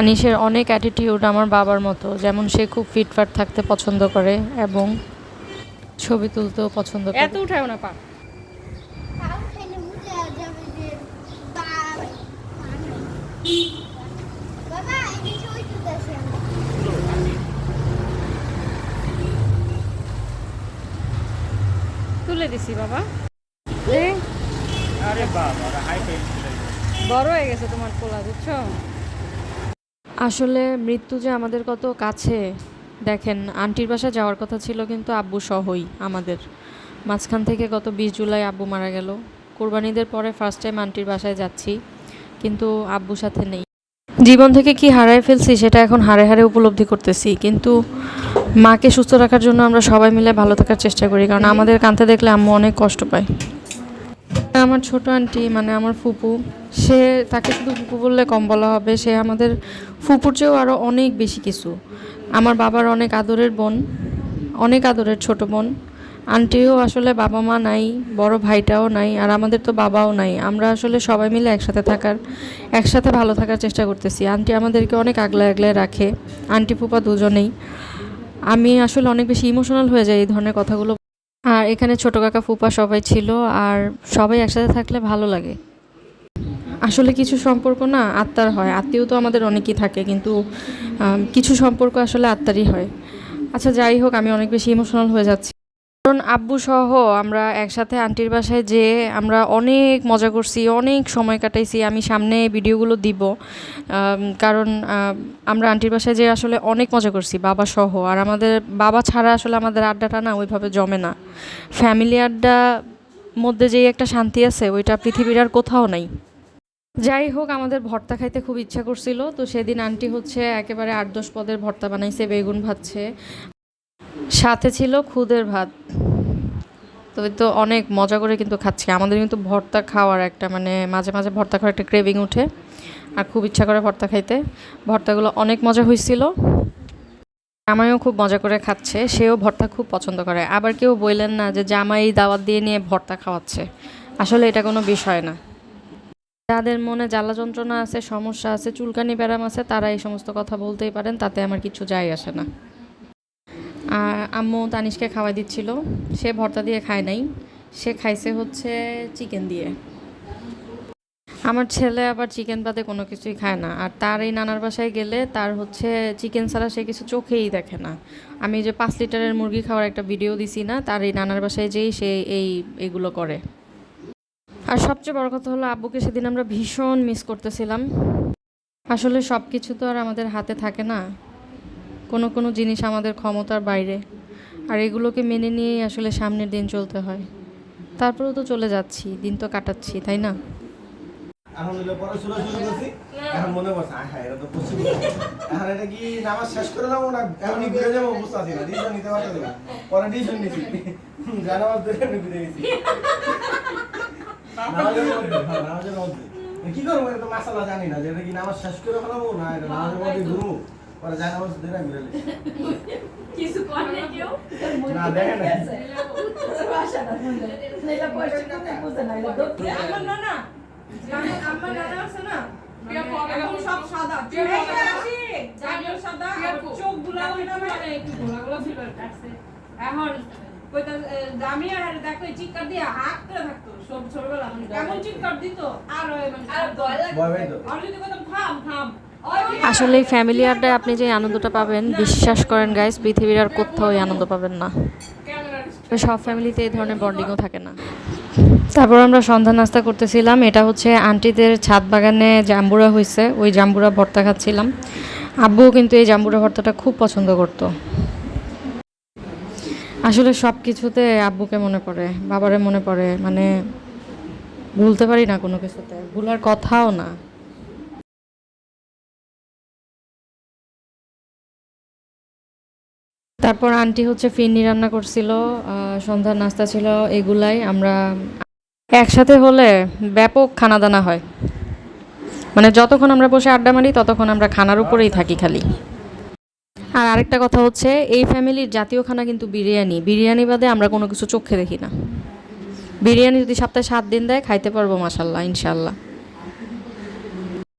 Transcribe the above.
আনিসের অনেক অ্যাটিটিউড আমার বাবার মতো যেমন সে খুব ফিটফাট থাকতে পছন্দ করে এবং ছবি তুলতেও পছন্দ করে। এত উঠায় না পা। তুলে দিছি বাবা। এ, আরে বাবা বড় হয়ে গেছে তোমার পোলা বুঝছ? আসলে মৃত্যু যে আমাদের কত কাছে, দেখেন, আন্টির বাসা যাওয়ার কথা ছিল কিন্তু আব্বু সহই আমাদের। মাঝখান থেকে গত বিশ জুলাই আব্বু মারা গেল। কোরবানিদের পরে ফার্স্ট টাইম আন্টির বাসায় যাচ্ছি, কিন্তু আব্বুর সাথে নেই। জীবন থেকে কি হারায় ফেলছি সেটা এখন হারে হারে উপলব্ধি করতেছি, কিন্তু মাকে সুস্থ রাখার জন্য আমরা সবাই মিলে ভালো থাকার চেষ্টা করি, কারণ আমাদের কাঁদতে দেখলে আম্মু অনেক কষ্ট পায়। আমার ছোট আন্টি মানে আমার ফুপু, সে তাকে শুধু ফুপু বললে কম বলা হবে। সে আমাদের ফুপুর চেয়েও আরও অনেক বেশি কিছু। আমার বাবার অনেক আদরের বোন, অনেক আদরের ছোট বোন। আন্টিও আসলে বাবা মা নাই, বড় ভাইটাও নাই, আর আমাদের তো বাবাও নাই। আমরা আসলে সবাই মিলে একসাথে থাকার, একসাথে ভালো থাকার চেষ্টা করতেছি। আন্টি আমাদেরকে অনেক আগলায় আগলায় রাখে। আন্টি, ফুপা দুজনেই। আমি আসলে অনেক বেশি ইমোশনাল হয়ে যাই এই ধরনের কথাগুলো আর এখানে ছোট কাকা ফুপা সবাই ছিল আর সবাই একসাথে থাকলে ভালো লাগে। আসলে কিছু সম্পর্ক না আত্মার হয়, আত্মীয় তো আমাদের অনেকই থাকে কিন্তু কিছু সম্পর্ক আসলে আত্মারই হয়। আচ্ছা যাই হোক, আমি অনেক বেশি ইমোশনাল হয়ে যাচ্ছি। কারণ আব্বু সহ আমরা একসাথে আন্টির বাসায় যেয়ে আমরা অনেক মজা করছি, অনেক সময় কাটাইছি। আমি সামনে ভিডিওগুলো দিব কারণ আমরা আন্টির বাসায় যেয়ে আসলে অনেক মজা করছি বাবা সহ আর আমাদের বাবা ছাড়া আসলে আমাদের আড্ডাটা না ওইভাবে জমে না। ফ্যামিলি আড্ডা মধ্যে যেই একটা শান্তি আছে, ওইটা পৃথিবীর আর কোথাও নাই। যাই হোক, আমাদের ভর্তা খাইতে খুব ইচ্ছা করছিল। তো সেদিন আন্টি হচ্ছে একেবারে আট দশ পদের ভর্তা বানাইছে, বেগুন ভাজছে। সাথে ছিল খুদের ভাত। তবে তো অনেক মজা করে কিন্তু খাচ্ছি। আমাদের কিন্তু ভর্তা খাওয়ার একটা মানে মাঝে মাঝে ভর্তা খাওয়ার একটা ক্রেভিং উঠে আর খুব ইচ্ছা করে ভর্তা খাইতে। ভর্তাগুলো অনেক মজা হয়েছিল জামাইও খুব মজা করে খাচ্ছে, সেও ভর্তা খুব পছন্দ করে। আবার কেউ বললেন না যে জামাই দাওয়াত দিয়ে নিয়ে ভর্তা খাওয়াচ্ছে। আসলে এটা কোনো বিষয় না। যাদের মনে জ্বালা যন্ত্রণা আছে, সমস্যা আছে, চুলকানি ব্যারাম আছে, তারা এই সমস্ত কথা বলতেই পারেন, তাতে আমার কিছু যায় আসে না। আর আম্মু তানিশকে খাওয়াই দিচ্ছিল। সে ভর্তা দিয়ে খায় নাই। সে খাইছে হচ্ছে চিকেন দিয়ে। আমার ছেলে আবার চিকেন বাদে কোনো কিছুই খায় না। আর তার এই নানার বাসায় গেলে তার হচ্ছে চিকেন ছাড়া সে কিছু চোখেই দেখে না। আমি যে পাঁচ লিটারের মুরগি খাওয়ার একটা ভিডিও দিছি না, তার এই নানার বাসায় যেই সে এই এগুলো করে। আর সবচেয়ে বড় কথা হলো, আব্বুকে সেদিন আমরা ভীষণ মিস করতেছিলাম। আসলে সব কিছু তো আর আমাদের হাতে থাকে না। কোনো কোনো জিনিস আমাদের ক্ষমতার বাইরে। আর এগুলোকে মেনে নিয়েই আসলে সামনের দিন চলতে হয়। তারপরেও তো চলে যাচ্ছি, দিন তো কাটাচ্ছি, তাই না? হায় কি করব? মাসালা জানি না যে এটা কি নামাজ শেষ করে ফেলাবো না এটা নামাজের মধ্যে ঘুরবো। পরে জানামাজ ধরে আমি ঘুরে কিছু করে কেউ? না দেখে না আমার না না। আমার নানা আছে না? এখন সব সাদা। সাদা। চোখগুলা একটু গোলা গোলা ছিল এখন কইতা আর দেখো চিৎকার দিয়ে হাত করে থাকতো সব ছোটবেলা এমন চিৎকার দিত? আর মানে আমি যদি থাম থাম। আসলে এই ফ্যামিলি আড্ডায় আপনি যে আনন্দটা পাবেন, বিশ্বাস করেন গাইস পৃথিবীর আর কোথাও এই আনন্দ পাবেন না। সব ফ্যামিলিতে এই ধরনের বন্ডিংও থাকে না। তারপর আমরা সন্ধ্যা নাস্তা করতেছিলাম, এটা হচ্ছে আন্টিদের ছাদ বাগানে জাম্বুরা হয়েছে ওই জাম্বুরা ভর্তা খাচ্ছিলাম। আব্বুও কিন্তু এই জাম্বুরা ভর্তাটা খুব পছন্দ করত। আসলে সব কিছুতে আব্বুকে মনে পড়ে, বাবারে মনে পড়ে মানে ভুলতে পারি না কোনো কিছুতে ভুলার কথাও না। তারপর আন্টি হচ্ছে ফিরনি রান্না করছিল সন্ধ্যার নাস্তা ছিল এগুলাই, আমরা একসাথে হলে ব্যাপক খানা দানা হয়। মানে যতক্ষণ আমরা বসে আড্ডা মারি, ততক্ষণ আমরা খানার উপরেই থাকি খালি। আর আরেকটা কথা হচ্ছে, এই ফ্যামিলির জাতীয় খানা কিন্তু বিরিয়ানি। বিরিয়ানি বাদে আমরা কোনো কিছু চোখে দেখি না। বিরিয়ানি যদি সপ্তাহে সাত দিন দেয়, খাইতে পারব মাসাল্লাহ ইনশাল্লাহ।